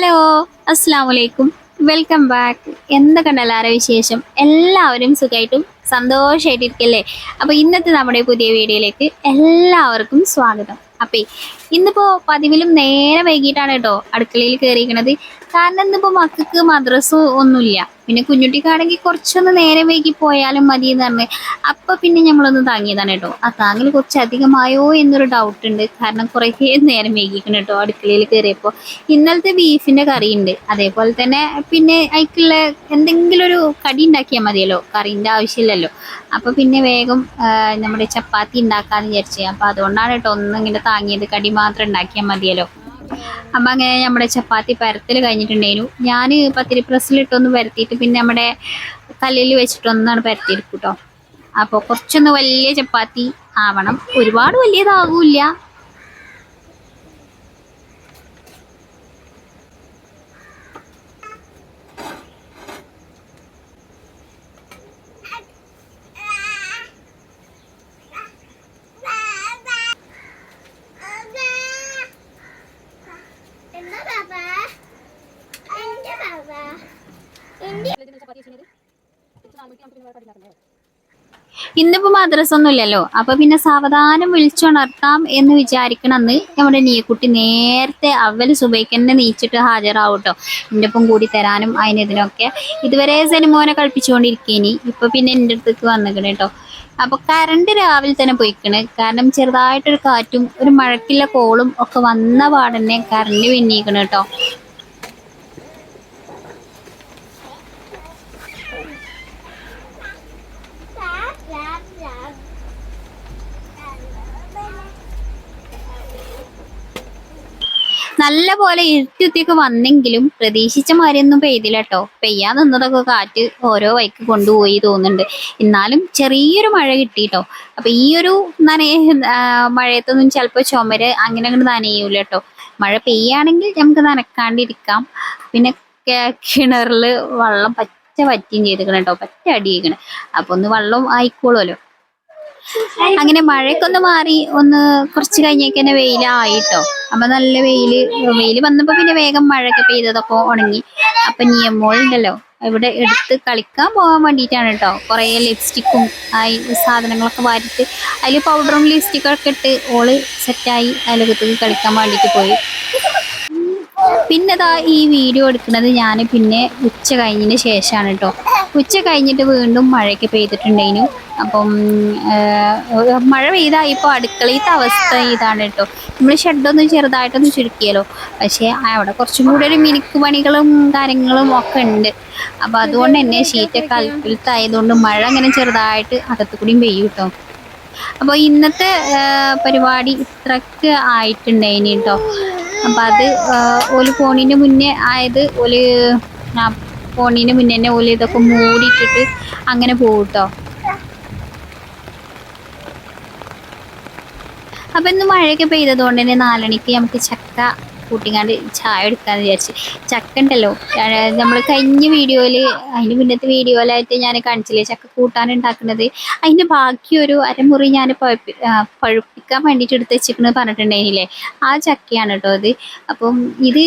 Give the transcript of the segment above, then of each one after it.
Hello അസ്സാം വലൈക്കും welcome back. എന്തൊക്കെ എല്ലാവരുടെ വിശേഷം? എല്ലാവരും സുഖമായിട്ടും സന്തോഷമായിട്ടിരിക്കല്ലേ അപ്പോൾ ഇന്നത്തെ നമ്മുടെ പുതിയ വീഡിയോയിലേക്ക് എല്ലാവർക്കും സ്വാഗതം. അപ്പേ ഇന്നിപ്പോൾ പതിവിലും നേരെ വൈകിട്ടാണ് കേട്ടോ അടുക്കളയിൽ കയറിയിരിക്കണത് കാരണം ഇന്നിപ്പോൾ മക്കൾക്ക് മദ്രസ ഒന്നുമില്ല. പിന്നെ കുഞ്ഞുട്ടിക്കാണെങ്കിൽ കുറച്ചൊന്ന് നേരെ വൈകി പോയാലും മതി എന്ന് പറഞ്ഞ്. അപ്പൊ പിന്നെ നമ്മളൊന്ന് താങ്ങിയതാണ് കേട്ടോ. ആ താങ്ങൽ കുറച്ച് അധികമായോ എന്നൊരു ഡൗട്ട് ഉണ്ട്. കാരണം കുറേ നേരം വൈകിക്കണം കേട്ടോ അടുക്കളയിൽ കയറിയപ്പോൾ ഇന്നലത്തെ ബീഫിന്റെ കറി ഉണ്ട് അതേപോലെ തന്നെ പിന്നെ അതിക്കുള്ള എന്തെങ്കിലും ഒരു കടി ഉണ്ടാക്കിയാൽ മതിയല്ലോ. കറിന്റെ ആവശ്യമില്ലല്ലോ. അപ്പൊ പിന്നെ വേഗം നമ്മുടെ ചപ്പാത്തി ഉണ്ടാക്കാന്ന് വിചാരിച്ചേ. അപ്പൊ അതുകൊണ്ടാണ് കേട്ടോ ഒന്നും ഇങ്ങനെ താങ്ങിയത്. കടി മാത്രം ഉണ്ടാക്കിയാൽ മതിയല്ലോ. അപ്പൊ അങ്ങനെ നമ്മുടെ ചപ്പാത്തി പരത്തൽ കഴിഞ്ഞിട്ടുണ്ടായിരുന്നു. ഞാൻ പത്തിരി പ്രസ്സിലിട്ടൊന്ന് പരത്തിയിട്ട് പിന്നെ നമ്മുടെ കല്ലിൽ വെച്ചിട്ടൊന്നാണ് പരത്തിയെടുക്കും കേട്ടോ അപ്പോൾ കുറച്ചൊന്ന് വലിയ ചപ്പാത്തി ആവണം. ഒരുപാട് വലിയതാകൂല ഇന്നിപ്പോ മദ്രസ ഒന്നും ഇല്ലല്ലോ അപ്പൊ പിന്നെ സാവധാനം വിളിച്ചുണർത്താം എന്ന് വിചാരിക്കണമെന്ന് നമ്മുടെ നീക്കുട്ടി നേരത്തെ അവൽ സുബൈക്കന്നെ നീച്ചിട്ട് ഹാജരാവും കേട്ടോ ഒപ്പം കൂടി തരാനും അതിനിതിനൊക്കെ ഇതുവരെ സിനിമോനെ കളിപ്പിച്ചുകൊണ്ടിരിക്കേനി. ഇപ്പൊ പിന്നെ എന്റെ അടുത്തേക്ക് വന്നിക്കണ കേട്ടോ. അപ്പൊ കറണ്ട് രാവിലെ തന്നെ പോയിക്കണ്. കാരണം ചെറുതായിട്ടൊരു കാറ്റും ഒരു മഴക്കില്ല കോളും ഒക്കെ വന്ന പാടന്നെ കറണ്ട് പിന്നീക്കണ് കേട്ടോ. നല്ല പോലെ ഇരുട്ടിത്തേക്ക് വന്നെങ്കിലും പ്രതീക്ഷിച്ച മാതിരിയൊന്നും പെയ്തില്ല കേട്ടോ പെയ്യാൻ നിന്നതൊക്കെ കാറ്റ് ഓരോ വൈക്ക് കൊണ്ടുപോയി തോന്നുന്നുണ്ട്. എന്നാലും ചെറിയൊരു മഴ കിട്ടിട്ടോ അപ്പൊ ഈ ഒരു മഴയത്തൊന്നും ചിലപ്പോൾ ചുമര് അങ്ങനെ അങ്ങോട്ട് നനയൂല കേട്ടോ മഴ പെയ്യാണെങ്കിൽ നമുക്ക് നനക്കാണ്ടിരിക്കാം. പിന്നെ കിണറിൽ വെള്ളം പച്ച വറ്റിയും ചെയ്തിരിക്കണം കേട്ടോ പറ്റ അടിയിരിക്കണം അപ്പൊ ഒന്ന് വെള്ളം ആയിക്കോളുമല്ലോ അങ്ങനെ മഴയൊക്കെ മാറി ഒന്ന് കുറച്ച് കഴിഞ്ഞേക്ക് തന്നെ വെയിലായിട്ടോ അപ്പൊ നല്ല വെയിൽ വെയിൽ വന്നപ്പോ പിന്നെ വേഗം മഴയൊക്കെ പെയ്തതൊക്കെ ഉണങ്ങി. അപ്പൊ നിയമോളുണ്ടല്ലോ ഇവിടെ എടുത്ത് കളിക്കാൻ പോകാൻ വേണ്ടിയിട്ടാണ് കേട്ടോ കുറേ ലിപ്സ്റ്റിക്കും സാധനങ്ങളൊക്കെ വാരിട്ട് അതിൽ പൗഡറും ലിപ്സ്റ്റിക്കൊക്കെ ഇട്ട് ഓൾ സെറ്റായി അതിലകത്ത് കളിക്കാൻ വേണ്ടിയിട്ട് പോയി. പിന്നെ ദാ ഈ വീഡിയോ എടുക്കുന്നത് ഞാൻ പിന്നെ ഉച്ച കഴിഞ്ഞതിന് ശേഷമാണ് കേട്ടോ ഉച്ച കഴിഞ്ഞിട്ട് വീണ്ടും മഴയൊക്കെ പെയ്തിട്ടുണ്ടായിരുന്നു അപ്പം മഴ പെയ്താൽ ഇപ്പോൾ അടുക്കളയിലത്തെ അവസ്ഥ ഇതാണ് കേട്ടോ. നമ്മൾ ഷെഡൊന്ന് ചെറുതായിട്ടൊന്ന് ചുരുക്കിയല്ലോ. പക്ഷേ അവിടെ കുറച്ചും കൂടെ ഒരു മിനുക്ക് പണികളും കാര്യങ്ങളും ഒക്കെ ഉണ്ട്. അപ്പോൾ അതുകൊണ്ട് തന്നെ ഷീറ്റൊക്കെ അൽപ്പിലത്തായതുകൊണ്ട് മഴ അങ്ങനെ ചെറുതായിട്ട് അകത്തു കൂടിയും പെയ്യും കേട്ടോ. അപ്പോൾ ഇന്നത്തെ പരിപാടി ഇത്രക്ക് ആയിട്ടുണ്ടായിനി കേട്ടോ. അപ്പം അത് ഓൽ പോണീന്റെ മുന്നേ ആയത് ഓൽ ആ, മുന്നേ തന്നെ ഓൽ ഇതൊക്കെ മൂടിയിട്ടിട്ട് അങ്ങനെ പോകും കേട്ടോ. അപ്പം ഇന്ന് മഴയൊക്കെ പെയ്തതുകൊണ്ട് തന്നെ നാലണിക്ക് നമുക്ക് ചക്ക കൂട്ടിങ്ങാണ്ട് ചായ എടുക്കാന്ന് വിചാരിച്ച്. ചക്ക ഉണ്ടല്ലോ. നമ്മൾ കഴിഞ്ഞ വീഡിയോയിൽ അതിന് മുന്നത്തെ വീഡിയോയിലായിട്ട് ഞാൻ കാണിച്ചില്ലേ ചക്ക കൂട്ടാൻ ഉണ്ടാക്കുന്നത്. അതിന്റെ ബാക്കി ഒരു അരമുറി ഞാൻ പഴുപ്പിക്കാൻ വേണ്ടിയിട്ട് എടുത്ത് വെച്ചിരിക്കുന്നത് പറഞ്ഞിട്ടുണ്ടായിരുന്നില്ലേ? ആ ചക്കയാണ് കേട്ടോ അത്. അപ്പം ഇത്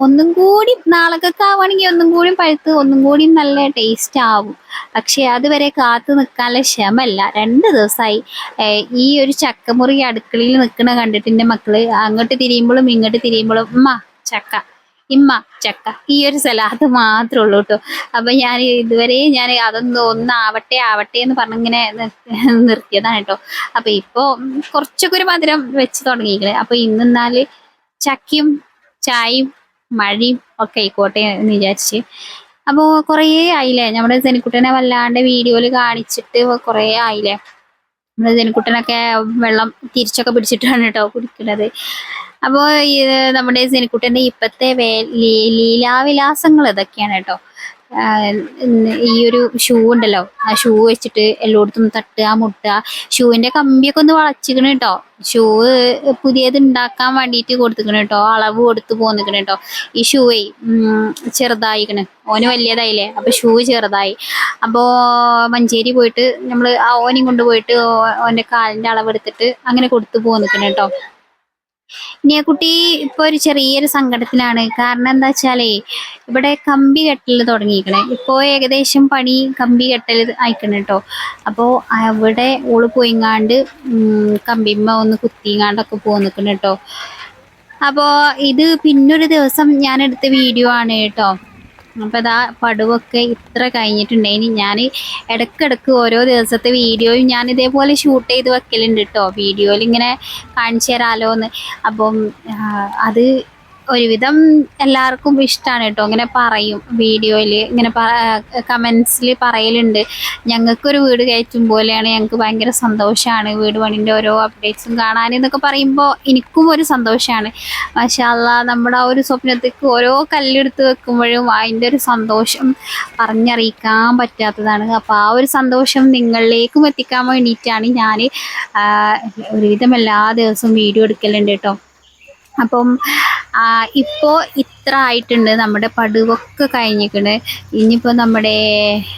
ഒന്നും കൂടി നാളൊക്കെ ആവുകയാണെങ്കിൽ ഒന്നും കൂടി പഴുത്ത് ഒന്നും കൂടി നല്ല ടേസ്റ്റ് ആവും. പക്ഷെ അതുവരെ കാത്തു നിൽക്കാനുള്ള ക്ഷമല്ല. രണ്ട് ദിവസമായി ഈ ഒരു ചക്കമുറി അടുക്കളയിൽ നിൽക്കണ കണ്ടിട്ട് എന്റെ മക്കൾ അങ്ങോട്ട് തിരിയുമ്പോഴും ഇങ്ങോട്ട് തിരിയുമ്പോഴും ഉമ്മ ചക്ക ഇമ്മ ചക്ക. ഈ ഒരു സലാത്ത് മാത്രമേ ഉള്ളൂ കേട്ടോ അപ്പൊ ഞാൻ ഇതുവരെ ഞാൻ അതൊന്നും ഒന്നാവട്ടെ ആവട്ടെ എന്ന് പറഞ്ഞ് ഇങ്ങനെ നിർത്തിയതാണ് കേട്ടോ അപ്പൊ ഇപ്പോ കുറച്ചൊക്കെ ഒരു മധുരം വെച്ച് തുടങ്ങിയിക്കണേ അപ്പൊ ഇന്നാൽ ചക്കയും ചായയും മഴയും ഒക്കെ ആയിക്കോട്ടെ എന്ന് വിചാരിച്ച്. അപ്പോൾ കുറേ ആയില്ലേ? നമ്മുടെ സെനിക്കുട്ടനെ വല്ലാണ്ട് വീഡിയോയിൽ കാണിച്ചിട്ട് കുറേ ആയില്ലേ? നമ്മുടെ സെനിക്കുട്ടനൊക്കെ വെള്ളം തിരിച്ചൊക്കെ പിടിച്ചിട്ടാണ് കേട്ടോ കുടിക്കുന്നത് അപ്പോൾ നമ്മുടെ സെനിക്കുട്ടന്റെ ഇപ്പോഴത്തെ ലീലാവിലാസങ്ങൾ ഇതൊക്കെയാണ് കേട്ടോ. ഈ ഒരു ഷൂ ഉണ്ടല്ലോ ആ ഷൂ വെച്ചിട്ട് എല്ലായിടത്തും തട്ടുക മുട്ടുക. ഷൂവിന്റെ കമ്പിയൊക്കെ ഒന്ന് വളച്ചിക്കണ കേട്ടോ ഷൂ പുതിയത് ഉണ്ടാക്കാൻ വേണ്ടിയിട്ട് കൊടുത്തിക്കണ കേട്ടോ അളവ് കൊടുത്ത് പോന്നിക്കണ കേട്ടോ ഈ ഷൂവേ ചെറുതായിക്കണ്. ഓന് വലിയതായില്ലേ അപ്പൊ ഷൂ ചെറുതായി. അപ്പോ മഞ്ചേരി പോയിട്ട് നമ്മൾ ആ ഓനെയും കൊണ്ടുപോയിട്ട് ഓന്റെ കാലിന്റെ അളവെടുത്തിട്ട് അങ്ങനെ കൊടുത്തു പോന്നിക്കണ കേട്ടോ ഇനി ആ കുട്ടി ഇപ്പൊ ഒരു ചെറിയൊരു സങ്കടത്തിലാണ്. കാരണം എന്താ വെച്ചാലേ ഇവിടെ കമ്പി കെട്ടൽ തുടങ്ങിയിരിക്കണേ. ഇപ്പോ ഏകദേശം പണി കമ്പി കെട്ടൽ അയക്കണം കേട്ടോ അപ്പോൾ അവിടെ ഓൾ പോയിങ്ങാണ്ട് കമ്പിമ്മ ഒന്ന് കുത്തിങ്ങാണ്ടൊക്കെ പോന്നിക്കണം കേട്ടോ അപ്പോൾ ഇത് പിന്നൊരു ദിവസം ഞാൻ എടുത്ത വീഡിയോ ആണ് കേട്ടോ അപ്പോൾ ഇതാ പടുവൊക്കെ ഇത്ര കഴിഞ്ഞിട്ടുണ്ടെങ്കിൽ ഞാൻ ഇടയ്ക്കിടയ്ക്ക് ഓരോ ദിവസത്തെ വീഡിയോയും ഞാൻ ഇതേപോലെ ഷൂട്ട് ചെയ്ത് വെക്കലുണ്ട് കേട്ടോ വീഡിയോയിൽ ഇങ്ങനെ കാണിച്ചു തരാമല്ലോ എന്ന് അപ്പം അത് ഒരുവിധം എല്ലാവർക്കും ഇഷ്ടമാണ് കേട്ടോ. ഇങ്ങനെ പറയും വീഡിയോയിൽ ഇങ്ങനെ കമൻസിൽ പറയലുണ്ട്. ഞങ്ങൾക്കൊരു വീട് കയറ്റും പോലെയാണ് ഞങ്ങൾക്ക് ഭയങ്കര സന്തോഷമാണ് വീട് പണിന്റെ ഓരോ അപ്ഡേറ്റ്സും കാണാൻ എന്നൊക്കെ പറയുമ്പോൾ എനിക്കും ഒരു സന്തോഷമാണ് മഷാല്ല നമ്മുടെ ആ ഒരു സ്വപ്നത്തേക്ക് ഓരോ കല്ലെടുത്ത് വെക്കുമ്പോഴും അതിന്റെ ഒരു സന്തോഷം പറഞ്ഞറിയിക്കാൻ പറ്റാത്തതാണ്. അപ്പോൾ ആ ഒരു സന്തോഷം നിങ്ങളിലേക്കും എത്തിക്കാൻ വേണ്ടിയിട്ടാണ് ഞാൻ ഒരുവിധം എല്ലാ ദിവസവും വീഡിയോ എടുക്കലുണ്ട് കേട്ടോ. അപ്പം ഇപ്പോൾ ഇത്ര ആയിട്ടുണ്ട് നമ്മുടെ പടുവൊക്കെ കഴിഞ്ഞിട്ടുണ്ട് ഇനിയിപ്പോൾ നമ്മുടെ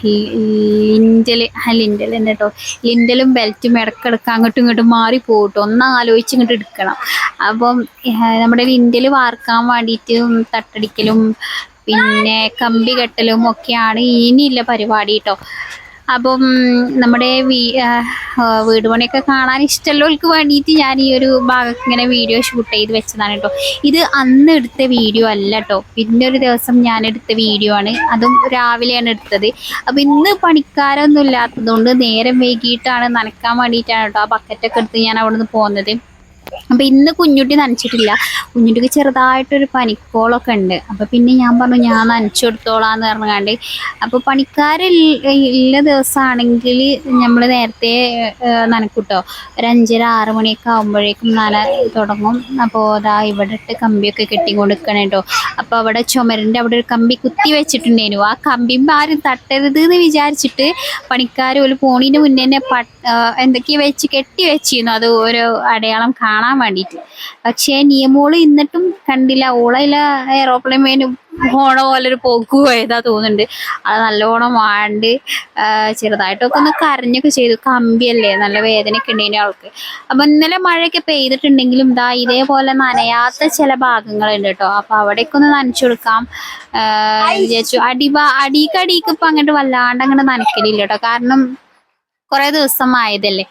ലിൻഡൽ ആ ലിൻഡൽ തന്നെ കേട്ടോ ലിൻഡലും ബെൽറ്റും ഇടക്കിടക്ക് അങ്ങോട്ടും ഇങ്ങോട്ടും മാറി പോകട്ടോ ഒന്ന് ആലോചിച്ച് ഇങ്ങോട്ട് എടുക്കണം. അപ്പം നമ്മുടെ ലിൻഡൽ വാർക്കാൻ വേണ്ടിയിട്ടും തട്ടടിക്കലും പിന്നെ കമ്പി കെട്ടലും ഒക്കെയാണ് ഇനിയുള്ള പരിപാടി കേട്ടോ അപ്പം നമ്മുടെ വീ വീട് പണിയൊക്കെ കാണാൻ ഇഷ്ടമുള്ളവർക്ക് വേണ്ടിയിട്ട് ഞാൻ ഈ ഒരു ഭാഗത്ത് ഇങ്ങനെ വീഡിയോ ഷൂട്ട് ചെയ്ത് വെച്ചതാണ് കേട്ടോ. ഇത് അന്ന് എടുത്ത വീഡിയോ അല്ല കേട്ടോ. പിന്നെ ഒരു ദിവസം ഞാൻ എടുത്ത വീഡിയോ ആണ്. അതും രാവിലെയാണ് എടുത്തത്. അപ്പം ഇന്ന് പണിക്കാരൊന്നും ഇല്ലാത്തതുകൊണ്ട് നേരം വൈകിട്ടാണ് നനക്കാൻ വേണ്ടിയിട്ടാണ് കേട്ടോ ആ ബക്കറ്റൊക്കെ എടുത്ത് ഞാൻ അവിടെ നിന്ന് പോകുന്നത് അപ്പം ഇന്ന് കുഞ്ഞുട്ടി നനച്ചിട്ടില്ല. കുഞ്ഞുട്ടിക്ക് ചെറുതായിട്ടൊരു പനിക്കോളൊക്കെ ഉണ്ട്. അപ്പം പിന്നെ ഞാൻ പറഞ്ഞു ഞാൻ നനച്ചു കൊടുത്തോളാന്ന് പറഞ്ഞാണ്ട് അപ്പോൾ പണിക്കാർ ഉള്ള ദിവസമാണെങ്കിൽ നമ്മൾ നേരത്തെ നനക്കൂട്ടോ. ഒരു അഞ്ചര ആറ് മണിയൊക്കെ ആകുമ്പോഴേക്കും നന തുടങ്ങും. അപ്പോൾ അതാ ഇവിടെ ഇട്ട് കമ്പിയൊക്കെ കെട്ടി കൊടുക്കണം കേട്ടോ അപ്പോൾ അവിടെ ചുമരിന്റെ അവിടെ ഒരു കമ്പി കുത്തി വെച്ചിട്ടുണ്ടായിരുന്നു. ആ കമ്പി ആരും തട്ടരുത് എന്ന് വിചാരിച്ചിട്ട് പണിക്കാർ ഒരു പോണിന്റെ മുന്നേ തന്നെ എന്തൊക്കെയോ വെച്ച് കെട്ടി വെച്ചിരുന്നു. അത് ഒരു അടയാളം കാണാൻ വേണ്ടിയിട്ട്. പക്ഷേ നിയമോൾ എന്നിട്ടും കണ്ടില്ല. ഓളയില എയറോപ്ലെയിൻ വേനും ഓണ പോലെ ഒരു പോക്ക് പോയതാ തോന്നുന്നുണ്ട്. അത് നല്ലോണം വാണ്ട് ചെറുതായിട്ടൊക്കെ ഒന്ന് കരഞ്ഞൊക്കെ ചെയ്തു. കമ്പിയല്ലേ നല്ല വേദനയൊക്കെ ഉണ്ടായിരുന്നു അവൾക്ക് അപ്പൊ ഇന്നലെ മഴയൊക്കെ പെയ്തിട്ടുണ്ടെങ്കിലും ഇതാ ഇതേപോലെ നനയാത്ത ചില ഭാഗങ്ങളുണ്ട് കേട്ടോ. അപ്പൊ അവിടേക്ക് ഒന്ന് നനച്ചു കൊടുക്കാം. വിചാരിച്ചു. അടി അടിക്കടിക്ക് അടിക്ക് ഇപ്പൊ അങ്ങോട്ട് വല്ലാണ്ട് അങ്ങോട്ട് നനക്കലില്ല കേട്ടോ. കാരണം കുറെ ദിവസം ആയതല്ലേ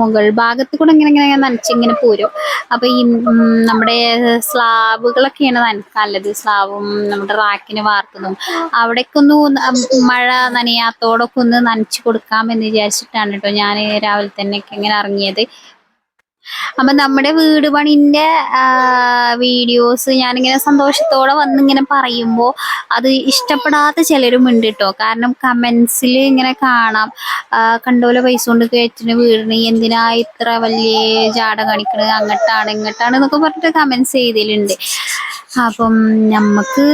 മുകൾ ഭാഗത്ത് കൂടെ ഇങ്ങനെ ഇങ്ങനെ നനച്ചിങ്ങനെ പോരും. അപ്പൊ ഈ നമ്മുടെ സ്ലാബുകളൊക്കെയാണ് നനക്കാനുള്ളത്. സ്ലാബും നമ്മുടെ റാക്കിന് വാർത്തതും. അവിടേക്ക് ഒന്ന് മഴ നനയാത്തോടൊക്കെ ഒന്ന് നനച്ചു കൊടുക്കാമെന്ന് വിചാരിച്ചിട്ടാണ് കേട്ടോ ഞാൻ രാവിലെ തന്നെ ഇങ്ങനെ ഇറങ്ങിയത്. അപ്പൊ നമ്മുടെ വീട് പണിന്റെ വീഡിയോസ് ഞാനിങ്ങനെ സന്തോഷത്തോടെ വന്ന് ഇങ്ങനെ പറയുമ്പോൾ അത് ഇഷ്ടപ്പെടാത്ത ചിലരും ഉണ്ട് കേട്ടോ കാരണം കമന്റ്സിൽ ഇങ്ങനെ കാണാം. കണ്ടോല പൈസ കൊണ്ട് കയറ്റിന് വീടിന് എന്തിനാ ഇത്ര വലിയ ജാട കാണിക്കണത്? അങ്ങട്ടാണ് ഇങ്ങട്ടാണ് എന്നൊക്കെ പറഞ്ഞിട്ട് കമന്റ്സ് ചെയ്തിട്ടുണ്ട് അപ്പം നമുക്ക്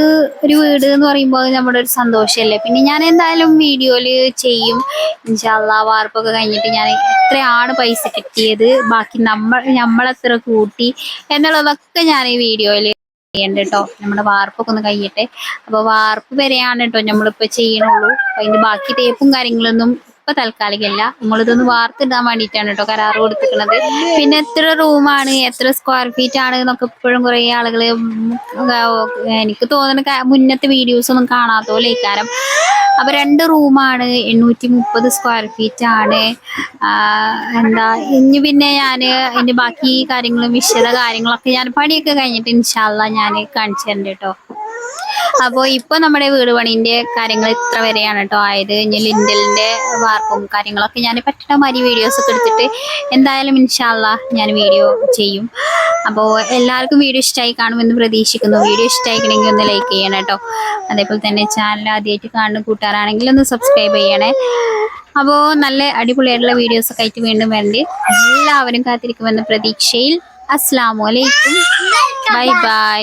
ഒരു വീട് എന്ന് പറയുമ്പോൾ നമ്മുടെ ഒരു സന്തോഷമല്ലേ പിന്നെ ഞാൻ എന്തായാലും വീഡിയോയിൽ ചെയ്യും. ഇൻഷാല്ല വാർപ്പൊക്കെ കഴിഞ്ഞിട്ട് ഞാൻ എത്രയാണ് പൈസ കിട്ടിയത് ബാക്കി നമ്മൾ നമ്മളെത്ര കൂട്ടി എന്നുള്ളതൊക്കെ ഞാൻ ഈ വീഡിയോയിൽ ചെയ്യണ്ട കേട്ടോ നമ്മുടെ വാർപ്പൊക്കെ ഒന്ന് കഴിയട്ടെ അപ്പോൾ വാർപ്പ് വരെയാണ് കേട്ടോ നമ്മളിപ്പോ ചെയ്യണുള്ളൂ. അതിന്റെ ബാക്കി ടേപ്പും കാര്യങ്ങളൊന്നും ഇപ്പൊ തൽക്കാലികമല്ല നമ്മളിതൊന്ന് വാർത്തിടാൻ വേണ്ടിയിട്ടാണ് കേട്ടോ കരാറ് കൊടുത്തിരിക്കുന്നത്. പിന്നെ എത്ര റൂമാണ് എത്ര സ്ക്വയർ ഫീറ്റ് ആണ് എന്നൊക്കെ ഇപ്പോഴും കുറെ ആളുകൾ എനിക്ക് തോന്നുന്ന മുന്നത്തെ വീഡിയോസ് ഒന്നും കാണാത്ത പോലെ ഇക്കാരം അപ്പൊ രണ്ട് റൂമാണ് എണ്ണൂറ്റി മുപ്പത് സ്ക്വയർ ഫീറ്റ് ആണ് എന്താ ഇനി പിന്നെ ഞാൻ എന്റെ ബാക്കി കാര്യങ്ങളും വിശദ കാര്യങ്ങളൊക്കെ ഞാൻ പണിയൊക്കെ കഴിഞ്ഞിട്ട് ഇൻഷാല്ല ഞാൻ കാണിച്ചു തരണ്ട് കേട്ടോ അപ്പോൾ ഇപ്പോൾ നമ്മുടെ വീട് പണീന്റെ കാര്യങ്ങൾ ഇത്ര വരെയാണ് കേട്ടോ ആയത് ഇനി ലിൻഡലിന്റെ വാർപ്പും കാര്യങ്ങളൊക്കെ ഞാൻ പറ്റുന്ന മാതിരി വീഡിയോസ് ഒക്കെ എടുത്തിട്ട് എന്തായാലും ഇൻഷാല്ല ഞാൻ വീഡിയോ ചെയ്യും. അപ്പോൾ എല്ലാവർക്കും വീഡിയോ ഇഷ്ടമായി കാണുമെന്ന് പ്രതീക്ഷിക്കുന്നു. വീഡിയോ ഇഷ്ടമായിക്കണമെങ്കിൽ ഒന്ന് ലൈക്ക് ചെയ്യണം കേട്ടോ അതേപോലെ തന്നെ ചാനൽ ആദ്യമായിട്ട് കാണുന്ന കൂട്ടുകാരാണെങ്കിൽ ഒന്ന് സബ്സ്ക്രൈബ് ചെയ്യണേ. അപ്പോൾ നല്ല അടിപൊളിയായിട്ടുള്ള വീഡിയോസ് ഒക്കെ ആയിട്ട് വീണ്ടും വേണ്ടി എല്ലാവരും കാത്തിരിക്കുമെന്ന പ്രതീക്ഷയിൽ. അസ്സാം വലൈക്കും ബൈ ബൈ